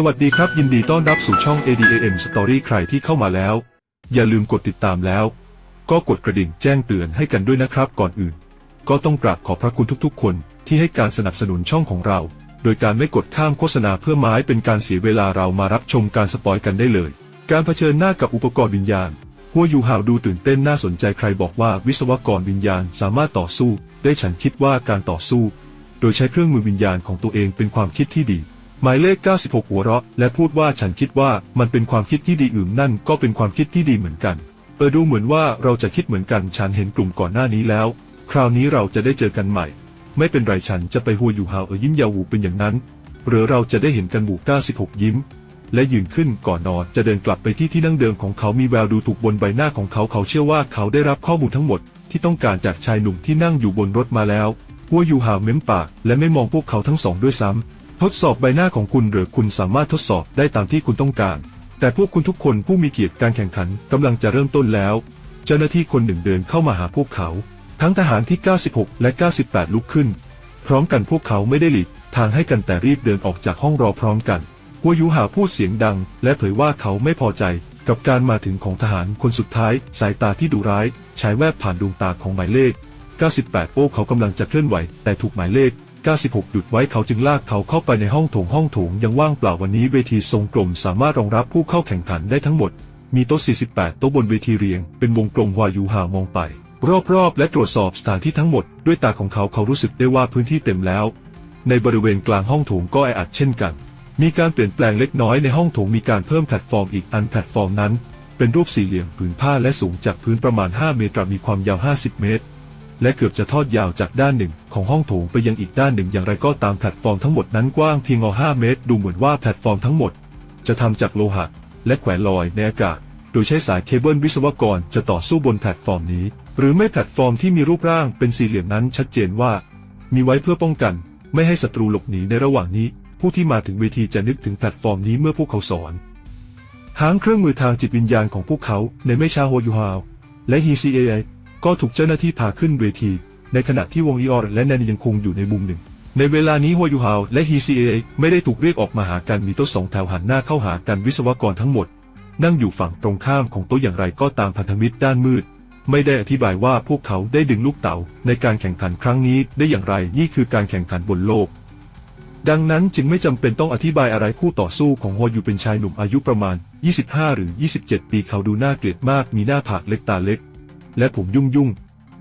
สวัสดีครับ ยินดีต้อนรับสู่ช่อง ADAM Story ใครที่เข้ามาแล้ว อย่าลืมกดติดตามแล้ว ก็กดกระดิ่งแจ้งเตือนให้กันด้วยนะครับก่อนอื่น ก็ต้องกราบขอบพระคุณทุกๆ คนที่ให้การสนับสนุนช่องของเรา โดยการไม่กดข้ามโฆษณาเพื่อไม้เป็นการเสียเวลาเรามารับชมการสปอยกันได้เลย การเผชิญหน้ากับอุปกรณ์วิญญาณหัวยูหาวดูตื่นเต้นน่าสนใจใครบอกว่าวิศวกรวิญญาณสามารถต่อสู้ ได้ฉันคิดว่าการต่อสู้ โดยใช้เครื่องมือวิญญาณของตัวเองเป็นความคิดที่ดี หมายเลข 96 หัวเราะ และพูดว่าฉันคิดว่ามันเป็นความคิดที่ดีอื่นนั่นก็เป็นความคิดที่ดีเหมือนกัน เออดูเหมือนว่าเราจะคิดเหมือนกันฉันเห็นกลุ่มก่อนหน้านี้แล้ว คราวนี้เราจะได้เจอกันใหม่ ไม่เป็นไรฉันจะไปหัวอยู่หาวเออยิ้มยาวหูเป็นอย่างนั้น หรือเราจะได้เห็นกันหมู่96 ยิ้ม และยืนขึ้นก่อนนอนจะเดินกลับไปที่ที่นั่งเดิมของเขามีแววดูถูกบนใบหน้าของเขาเขาเชื่อว่าเขาได้รับข้อมูลทั้งหมด ที่ต้องการจากชายหนุ่มที่นั่งอยู่บนรถมาแล้วหัวยูหาวเม้มปากและไม่มองพวกเขาทั้งสองด้วยซ้ำ ทดสอบใบหน้าของคุณหรือคุณสามารถทดสอบได้ตามที่คุณต้องการ แต่พวกคุณทุกคนผู้มีเกียรติการแข่งขันกำลังจะเริ่มต้นแล้ว เจ้าหน้าที่คนหนึ่งเดินเข้ามาหาพวกเขา ทั้งทหารที่ 96 และ 98 ลุกขึ้น พร้อมกันพวกเขาไม่ได้หลีกทางให้กันแต่รีบเดินออกจากห้องรอพร้อมกันหัวยูหาพูดเสียงดัง และเผยว่าเขาไม่พอใจกับการมาถึงของทหารคนสุดท้าย สายตาที่ดุร้ายฉายแวบผ่านดวงตาของหมายเลข 98 โอ้เขากำลังจะเคลื่อนไหว แต่ถูกหมายเลข 96 หยุดไว้เขาจึงลากเขาเข้าไปในห้องโถงห้องโถงยังว่างเปล่าวันนี้เวทีทรงกลมสามารถรองรับผู้เข้าแข่งขันได้ทั้งหมด มีโต๊ะ 48 โต๊ะบนเวทีเรียง เป็นวงกลมวายูหามองไป รอบๆ และตรวจสอบสถานที่ทั้งหมด ด้วยตาของเขาเขารู้สึกได้ว่าพื้นที่เต็มแล้ว ในบริเวณกลางห้องโถงก็แออัดเช่นกัน มีการเปลี่ยนแปลงเล็กน้อยในห้องโถงมีการเพิ่มแพลตฟอร์มอีกอันแพลตฟอร์มนั้น เป็นรูปสี่เหลี่ยมผืนผ้าและสูงจากพื้นประมาณ 5 เมตรมีความยาว 50 เมตร และเกือบจะทอดยาวจากด้านหนึ่งของห้องโถงไปยังอีกด้านหนึ่งอย่างไรก็ตามแพลตฟอร์มทั้งหมดนั้นกว้างเพียงอ5เมตร ดูเหมือนว่าแพลตฟอร์มทั้งหมด จะทำจากโลหะ และแขวนลอยในอากาศ โดยใช้สายเคเบิลวิศวกรจะต่อสู้บนแพลตฟอร์มนี้ หรือไม่แพลตฟอร์มที่มีรูปร่างเป็นสี่เหลี่ยมนั้นชัดเจนว่า มีไว้เพื่อป้องกัน ไม่ให้ศัตรูหลบหนีในระหว่างนี้ ผู้ที่มาถึงเวทีจะนึกถึงแพลตฟอร์มนี้เมื่อพวกเขาสอนหางเครื่องมือทางจิตวิญญาณของพวกเขาในไม่ช้าโฮยูฮาวและฮีซีเอ ก็ถูกเจ้าหน้าที่พาขึ้นเวที ในขณะที่วงอีออร์และแนนยังคงอยู่ในมุมหนึ่ง ในเวลานี้โฮยูฮาวและฮีซีเอไม่ได้ถูกเรียกออกมาหากันมีโต๊ะสองแถวหันหน้าเข้าหากันวิศวกรทั้งหมด นั่งอยู่ฝั่งตรงข้ามของโต๊ะอย่างไรก็ตามพันธมิตรด้านมืด ไม่ได้อธิบายว่าพวกเขาได้ดึงลูกเต๋าในการแข่งขันครั้งนี้ได้อย่างไรนี่คือการแข่งขันบนโลกดังนั้นจึงไม่จำเป็นต้องอธิบายอะไรคู่ต่อสู้ของโฮยูเป็นชายหนุ่มอายุประมาณ 25 หรือ 27 ปีเขาดูน่าเกลียดมากมีหน้าผากเล็กตาเล็ก และผมยุ่งยุ่ง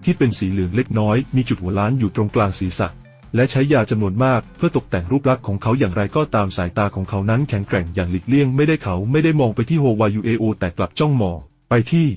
ที่เป็นสีเหลืองเล็กน้อย มีจุดหัวล้านอยู่ตรงกลางศีรษะ และใช้ยาจำนวนมากเพื่อตกแต่งรูปลักษณ์ของเขาอย่างไรก็ตามสายตาของเขานั้นแข็งแกร่งอย่างหลีกเลี่ยงไม่ได้เขาไม่ได้มองไปที่โฮวายูเอโอแต่กลับจ้องมองไปที่